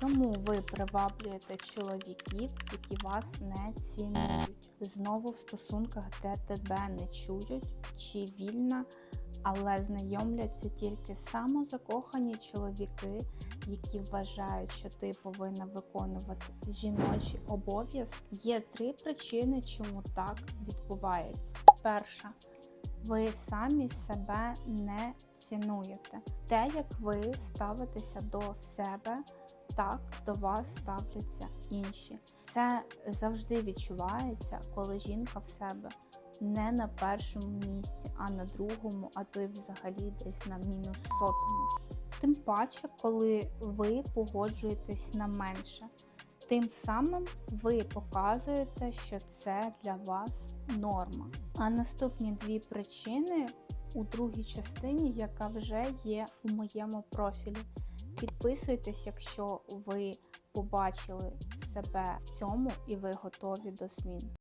Чому ви приваблюєте чоловіків, які вас не цінують? Знову в стосунках, де тебе не чують, чи вільна, але знайомляться тільки самозакохані чоловіки, які вважають, що ти повинна виконувати жіночі обов'язки. Є три причини, чому так відбувається. Перша. Ви самі себе не цінуєте. Те, як ви ставитеся до себе, так до вас ставляться інші. Це завжди відчувається, коли жінка в себе не на першому місці, а на другому, а то й взагалі десь на мінус сотому. Тим паче, коли ви погоджуєтесь на менше, тим самим ви показуєте, що це для вас норма. А наступні дві причини у другій частині, яка вже є у моєму профілі. Підписуйтесь, якщо ви побачили себе в цьому і ви готові до змін.